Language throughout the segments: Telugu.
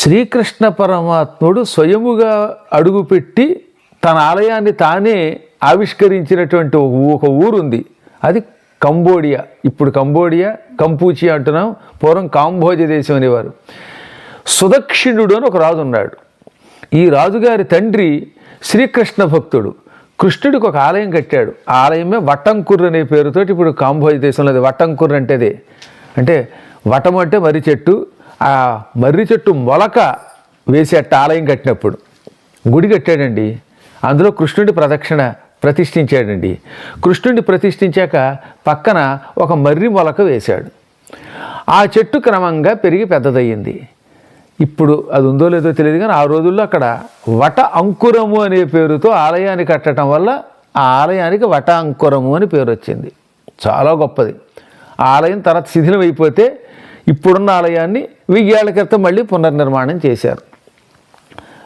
శ్రీకృష్ణ పరమాత్ముడు స్వయముగా అడుగుపెట్టి తన ఆలయాన్ని తానే ఆవిష్కరించినటువంటి ఒక ఊరుంది. అది కంబోడియా. ఇప్పుడు కంబోడియా కంపూచి అంటున్నాం పూర్వం కాంబోజ దేశం అనేవారు. సుదక్షిణుడు అని ఒక రాజు ఉన్నాడు. ఈ రాజుగారి తండ్రి శ్రీకృష్ణ భక్తుడు. కృష్ణుడికి ఒక ఆలయం కట్టాడు. ఆలయమే వట్టంకుర్రు అనే పేరుతోటి ఇప్పుడు కాంబోజ దేశంలో అది వట్టంకుర్రు అంటేదే. అంటే వటం అంటే మర్రి చెట్టు ఆ మర్రి చెట్టు మొలక వేసేట ఆలయం కట్టినప్పుడు గుడి కట్టాడండి. అందులో కృష్ణుడి ప్రదక్షిణ ప్రతిష్ఠించాడండి. కృష్ణుడిని ప్రతిష్ఠించాక పక్కన ఒక మర్రి మొలక వేశాడు. ఆ చెట్టు క్రమంగా పెరిగి పెద్దదయ్యింది. ఇప్పుడు అది ఉందో లేదో తెలియదు కానీ ఆ రోజుల్లో అక్కడ వట అంకురము అనే పేరుతో ఆలయాన్ని కట్టడం వల్ల ఆ ఆలయానికి వట అంకురము అని పేరు వచ్చింది. చాలా గొప్పది. ఆలయం తర్వాత శిథిలం అయిపోతే ఇప్పుడున్న ఆలయాన్ని వెయ్యేళ్ళ క్రితం మళ్ళీ పునర్నిర్మాణం చేశారు.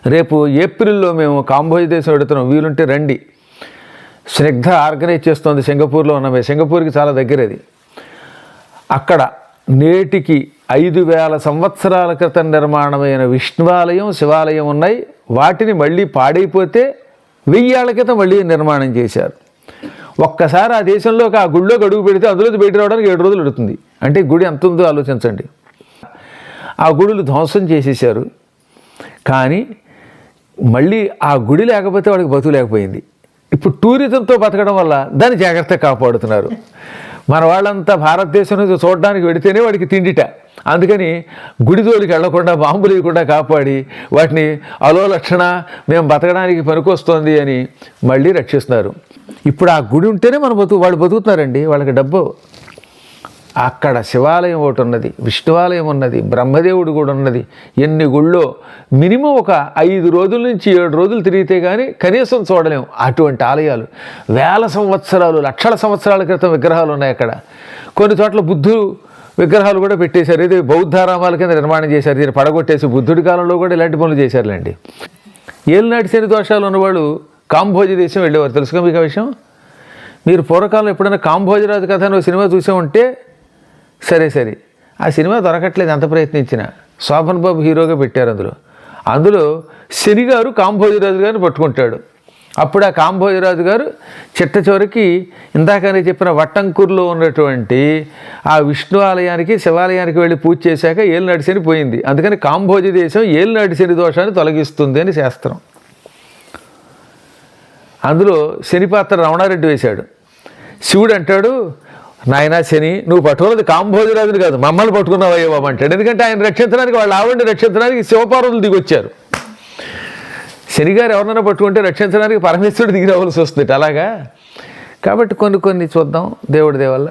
రేపు ఏప్రిల్లో మేము కాంబోజ్ దేశం పెడుతున్నాం వీలుంటే రండి. స్నిగ్ధ ఆర్గనైజ్ చేస్తోంది సింగపూర్లో ఉన్నామే సింగపూర్కి చాలా దగ్గరది. అక్కడ నేటికి ఐదు వేల సంవత్సరాల క్రితం నిర్మాణమైన విష్ణువాలయం శివాలయం ఉన్నాయి. వాటిని మళ్ళీ పాడైపోతే వెయ్యేళ్ళ క్రితం మళ్ళీ నిర్మాణం చేశారు. ఒక్కసారి ఆ దేశంలోకి ఆ గుడిలోకి అడుగు పెడితే అందులో బయట రావడానికి ఏడు రోజులు పడుతుంది. అంటే గుడి ఎంత ఉందో ఆలోచించండి. ఆ గుడులు ధ్వంసం చేసేసారు కానీ మళ్ళీ ఆ గుడి లేకపోతే వాడికి బతుకు లేకపోయింది. ఇప్పుడు టూరిజంతో బతకడం వల్ల దాన్ని జాగ్రత్తగా కాపాడుతున్నారు. మన వాళ్ళంతా భారతదేశం నుంచి చూడడానికి వెడితేనే వాడికి తిండిట. అందుకని గుడి జోలికి వెళ్ళకుండా బాంబులు వేయకుండా కాపాడి వాటిని అలో లక్షణ మేము బతకడానికి పనికొస్తోంది అని మళ్ళీ రక్షిస్తున్నారు. ఇప్పుడు ఆ గుడి ఉంటేనే మనం బతుకు వాళ్ళు బతుకుతున్నారండి. వాళ్ళకి డబ్బు అక్కడ శివాలయం ఒకటి ఉన్నది విష్ణువాలయం ఉన్నది బ్రహ్మదేవుడు కూడా ఉన్నది. ఎన్ని గుళ్ళో మినిమం ఒక ఐదు రోజుల నుంచి ఏడు రోజులు తిరిగితే కానీ కనీసం చూడలేము అటువంటి ఆలయాలు. వేల సంవత్సరాలు లక్షల సంవత్సరాల క్రితం విగ్రహాలు ఉన్నాయి అక్కడ. కొన్ని చోట్ల బుద్ధుడు విగ్రహాలు కూడా పెట్టేశారు. ఇది బౌద్ధారామాల కింద నిర్మాణం చేశారు. దీన్ని పడగొట్టేసి బుద్ధుడి కాలంలో కూడా ఇలాంటి పనులు చేశారులేండి. ఏలినాటి శని దోషాలు ఉన్నవాళ్ళు కాంభోజ దేశం వెళ్ళేవారు. తెలుసుకో మీకు ఆ విషయం? మీరు పూర్వకాలం ఎప్పుడైనా కాంభోజరాజు కథ అని ఒక సినిమా చూసే ఉంటే సరే సరే. ఆ సినిమా దొరకట్లేదు ఎంత ప్రయత్నించినా. శోభన్ బాబు హీరోగా పెట్టారు అందులో. అందులో శని గారు కాంభోజరాజు గారిని పట్టుకుంటాడు. అప్పుడు ఆ కాంభోజరాజు గారు చిట్ట చివరికి ఇందాకనే చెప్పిన వట్టంకూరులో ఉన్నటువంటి ఆ విష్ణు ఆలయానికి శివాలయానికి వెళ్ళి పూజ చేశాక ఏలు నడిశని పోయింది. అందుకని కాంభోజ దేశం ఏలు నడిశని దోషాన్ని తొలగిస్తుంది అని శాస్త్రం. అందులో శని పాత్ర రమణారెడ్డి వేశాడు. శివుడు అంటాడు నాయనా శని నువ్వు పట్టుకున్నది కాంభోజరాజుని కాదు మమ్మల్ని పట్టుకున్నావయ్యో బాబు అంటాడు. ఎందుకంటే ఆయన రక్షించడానికి వాళ్ళు ఆవిడని రక్షించడానికి శివపార్వతులు దిగొచ్చారు. శనిగారు ఎవరినైనా పట్టుకుంటే రక్షించడానికి పరమేశ్వరుడు దిగి రావాల్సి వస్తుంది అలాగా? కాబట్టి కొన్ని కొన్ని చూద్దాం దేవుడి దేవల్ల.